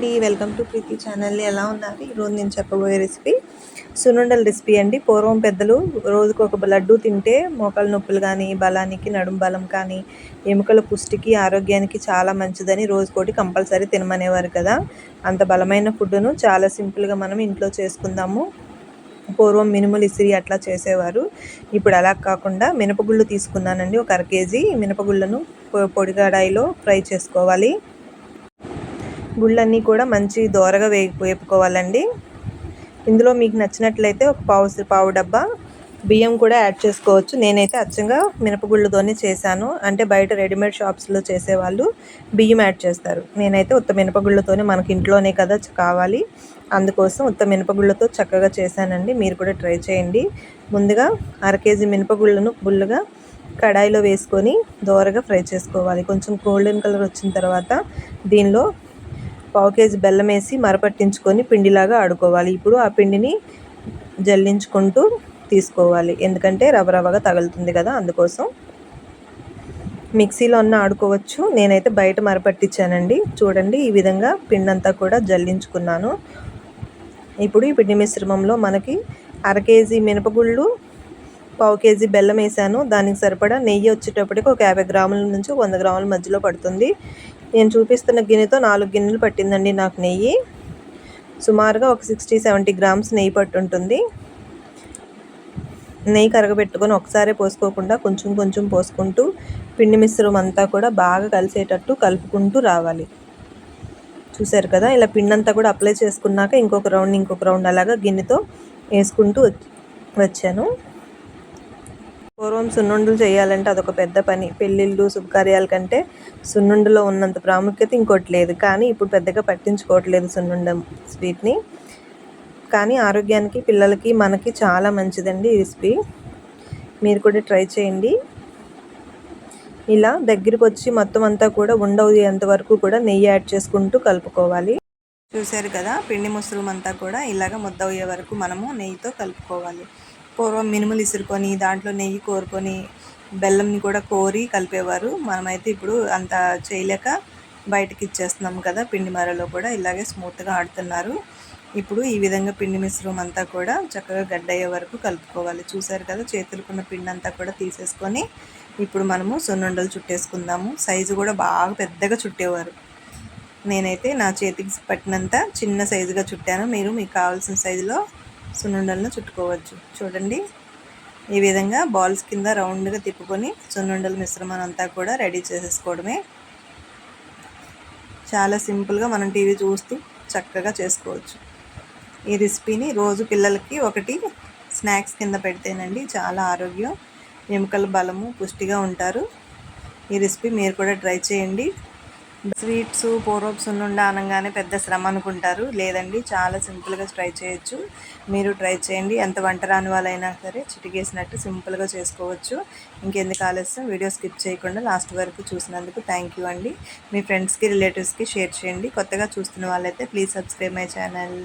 అండి. Welcome to Preethi channel. ఎలా ఉన్నారు? ఈరోజు నేను చెప్పబోయే రెసిపీ సునుండల రెసిపీ అండి. పూర్వం పెద్దలు రోజుకు ఒక లడ్డు తింటే మోకాల నొప్పులు కానీ బలానికి నడుం బలం కానీ ఎముకల పుష్టికి ఆరోగ్యానికి చాలా మంచిదని రోజుకోటి కంపల్సరీ తినమనేవారు కదా. అంత బలమైన ఫుడ్ను చాలా సింపుల్గా మనం ఇంట్లో చేసుకుందాము. పూర్వం మినుములు ఇసిరి అట్లా చేసేవారు. ఇప్పుడు అలా కాకుండా మినపగుళ్ళు తీసుకున్నానండి. ఒక అర కేజీ మినపగుళ్ళను పొడి కడాయిలో ఫ్రై చేసుకోవాలి. గుళ్ళన్నీ కూడా మంచి దోరగా వే వేపుకోవాలండి. ఇందులో మీకు నచ్చినట్లయితే ఒక పావు పావు డబ్బా బియ్యం కూడా యాడ్ చేసుకోవచ్చు. నేనైతే అచ్చంగా మినపగుళ్ళతోనే చేశాను. అంటే బయట రెడీమేడ్ షాప్స్లో చేసేవాళ్ళు బియ్యం యాడ్ చేస్తారు. నేనైతే ఉత్త మినపగుళ్ళతోనే మనకి ఇంట్లోనే కదా కావాలి. అందుకోసం ఉత్త మినపగుళ్ళతో చక్కగా చేశానండి. మీరు కూడా ట్రై చేయండి. ముందుగా అర కేజీ మినపగుళ్ళను బుల్లుగా కడాయిలో వేసుకొని దోరగా ఫ్రై చేసుకోవాలి. కొంచెం గోల్డెన్ కలర్ వచ్చిన తర్వాత దీనిలో పావు కేజీ బెల్లం వేసి మరపట్టించుకొని పిండిలాగా ఆడుకోవాలి. ఇప్పుడు ఆ పిండిని జల్లించుకుంటూ తీసుకోవాలి. ఎందుకంటే రవ్వ రవ్వగా తగులుతుంది కదా అందుకోసం. మిక్సీలో ఉన్న ఆడుకోవచ్చు. నేనైతే బయట మరపట్టించానండి. చూడండి ఈ విధంగా పిండి అంతా కూడా జల్లించుకున్నాను. ఇప్పుడు ఈ పిండి మిశ్రమంలో మనకి అర కేజీ మినపగుళ్ళు పావు కేజీ బెల్లం వేసాను. దానికి సరిపడా నెయ్యి వచ్చేటప్పటికి ఒక యాభై గ్రాముల నుంచి వంద గ్రాముల మధ్యలో పడుతుంది. నేను చూపిస్తున్న గిన్నెతో నాలుగు గిన్నెలు పట్టిందండి నాకు నెయ్యి. సుమారుగా ఒక సిక్స్టీ సెవెంటీ గ్రామ్స్ నెయ్యి పట్టుంటుంది. నెయ్యి కరగబెట్టుకొని ఒకసారి పోసుకోకుండా కొంచెం కొంచెం పోసుకుంటూ పిండి మిశ్రమం అంతా కూడా బాగా కలిసేటట్టు కలుపుకుంటూ రావాలి. చూసారు కదా ఇలా పిండి అంతా కూడా అప్లై చేసుకున్నాక ఇంకొక రౌండ్ ఇంకొక రౌండ్ అలాగా గిన్నెతో వేసుకుంటూ వచ్చాను. పూర్వం సున్నుండలు చేయాలంటే అదొక పెద్ద పని. పెళ్ళిళ్ళు శుభకార్యాల కంటే సున్నుండలో ఉన్నంత ప్రాముఖ్యత ఇంకోటి లేదు. కానీ ఇప్పుడు పెద్దగా పట్టించుకోవట్లేదు సున్నుండం స్వీట్ని. కానీ ఆరోగ్యానికి పిల్లలకి మనకి చాలా మంచిదండి ఈ రెసిపీ. మీరు కూడా ట్రై చేయండి. ఇలా దగ్గరికి వచ్చి మొత్తం అంతా కూడా ఉండవు వరకు కూడా నెయ్యి యాడ్ చేసుకుంటూ కలుపుకోవాలి. చూశారు కదా పిండి ముసరం అంతా కూడా ఇలాగ ముద్ద అయ్యే వరకు మనము నెయ్యితో కలుపుకోవాలి. పూర్వం మినుములు ఇసురుకొని దాంట్లో నెయ్యి కోరుకొని బెల్లంని కూడా కోరి కలిపేవారు. మనమైతే ఇప్పుడు అంత చేయలేక బయటకి ఇచ్చేస్తున్నాం కదా పిండి మరలో కూడా ఇలాగే స్మూత్గా ఆడుతున్నారు. ఇప్పుడు ఈ విధంగా పిండి మిశ్రమం అంతా కూడా చక్కగా గడ్డయ్యే వరకు కలుపుకోవాలి. చూసారు కదా చేతులకున్న పిండి అంతా కూడా తీసేసుకొని ఇప్పుడు మనము సున్నుండలు చుట్టేసుకుందాము. సైజు కూడా బాగా పెద్దగా చుట్టేవారు. నేనైతే నా చేతికి పట్టినంత చిన్న సైజుగా చుట్టాను. మీరు మీకు కావాల్సిన సైజులో సున్నుండలను చుట్టుకోవచ్చు. చూడండి. ఈ విధంగా బాల్స్ కింద రౌండ్గా తిప్పుకొని సున్నుండల మిశ్రమం అంతా కూడా రెడీ చేసేసుకోవడమే. చాలా సింపుల్గా మనం టీవీ చూస్తూ చక్కగా చేసుకోవచ్చు. ఈ రెసిపీని రోజు పిల్లలకి ఒకటి స్నాక్స్ కింద పెడితేనండి చాలా ఆరోగ్యం ఎముకల బలము పుష్టిగా ఉంటారు. ఈ రెసిపీ మీరు కూడా ట్రై చేయండి. స్వీట్స్ పూర్వపు సున్నుండ అనగానే పెద్ద శ్రమ అనుకుంటారు. లేదండి చాలా సింపుల్గా ట్రై చేయొచ్చు. మీరు ట్రై చేయండి. ఎంత వంట రాని వాళ్ళైనా సరే చిటికేసినట్టు సింపుల్గా చేసుకోవచ్చు. ఇంకెందుకు ఆలస్యం? వీడియో స్కిప్ చేయకుండా లాస్ట్ వరకు చూసినందుకు థ్యాంక్ యూ అండి. మీ ఫ్రెండ్స్కి రిలేటివ్స్కి షేర్ చేయండి. కొత్తగా చూస్తున్న వాళ్ళైతే ప్లీజ్ సబ్స్క్రైబ్ మై ఛానల్.